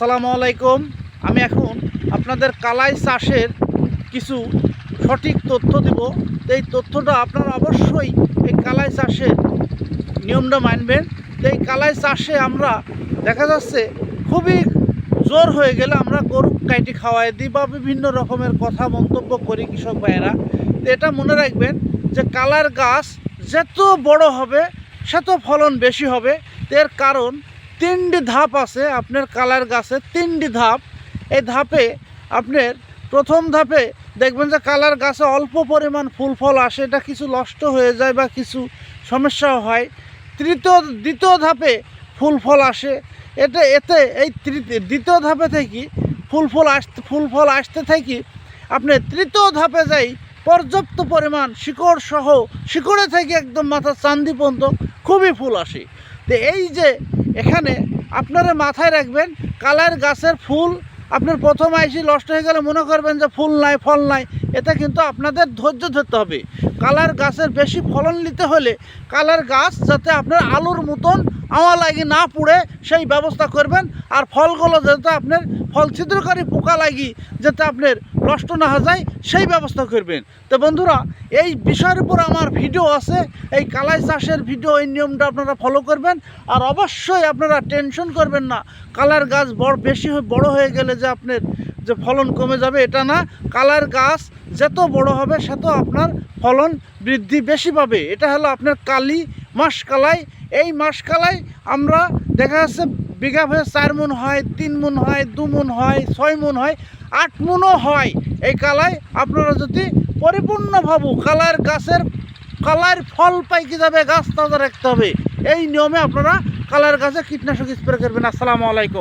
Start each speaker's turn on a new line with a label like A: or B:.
A: আসসালামু আলাইকুম। আমি এখন আপনাদের কালাই চাষের কিছু সঠিক তথ্য দিব। তো এই তথ্যটা আপনারা অবশ্যই এই কালাই চাষের নিয়মটা মানবেন। তো এই কালাই চাষে আমরা দেখা যাচ্ছে খুবই জোর হয়ে গেলে আমরা গরু কাইটি খাওয়াই দিই বা বিভিন্ন রকমের কথা মন্তব্য করি কৃষক ভাইয়েরা। তো এটা মনে রাখবেন যে কালার গাছ যত বড় হবে, সেত ফলন বেশি হবে। তো এর কারণ তিনটি ধাপ আছে আপনার কালার গাছে তিনটি ধাপ। এই ধাপে আপনার প্রথম ধাপে দেখবেন যে কালার গাছে অল্প পরিমাণ ফুল ফল আসে, এটা কিছু নষ্ট হয়ে যায় বা কিছু সমস্যাও হয়। তৃতীয়, দ্বিতীয় ধাপে ফুল ফল আসে। এটা, এতে এই তৃতীয় দ্বিতীয় ধাপে থেকে ফুল ফল আসতে ফুল ফল আসতে থাকি আপনি তৃতীয় ধাপে যাই পর্যাপ্ত পরিমাণ শিকড় সহ, শিকড়ে থেকে একদম মাথা চান্দি পর্যন্ত খুবই ফুল আসে। তো এই যে এখানে আপনারা মাথায় রাখবেন, কালার গাছের ফুল, আপনার প্রথম আইসি নষ্ট হয়ে গেলে মনে করবেন যে ফুল নাই, ফল নাই, এটা কিন্তু আপনাদের ধৈর্য ধরতে হবে। কালার গাছের বেশি ফলন নিতে হলে কালার গাছ যাতে আপনার আলুর মতন আওয়া লাগি না পুড়ে, সেই ব্যবস্থা করবেন। আর ফলগুলো যাতে আপনার ফল ছিদ্রকারী পোকা লাগি, যাতে আপনার নষ্ট না হয়ে যায়, সেই ব্যবস্থা করবেন। তো বন্ধুরা, এই বিষয়ের উপর আমার ভিডিও আছে, এই কালাই চাষের ভিডিও, এই নিয়মটা আপনারা ফলো করবেন। আর অবশ্যই আপনারা টেনশন করবেন না, কালার গাছ বড়, বেশি বড় হয়ে গেলে যে আপনার যে ফলন কমে যাবে, এটা না। কালার গাছ যত বড় হবে, সেত আপনার ফলন বৃদ্ধি বেশি পাবে। এটা হলো আপনার কালি মাসকালাই এই মাসকালাই আমরা দেখা যাচ্ছে বিঘা ভেবে চার মন হয়, তিন মন হয়, দু মন হয়, ছয় মন হয়, আট মনও হয়। এই কালাই আপনারা যদি পরিপূর্ণ পরিপূর্ণভাবে কালার গাছের কালার ফল পাইকে যাবে, গাছ তাজা রাখতে হবে। এই নিয়মে আপনারা কালার গাছে কীটনাশক স্প্রে করবেন। আসসালামু আলাইকুম।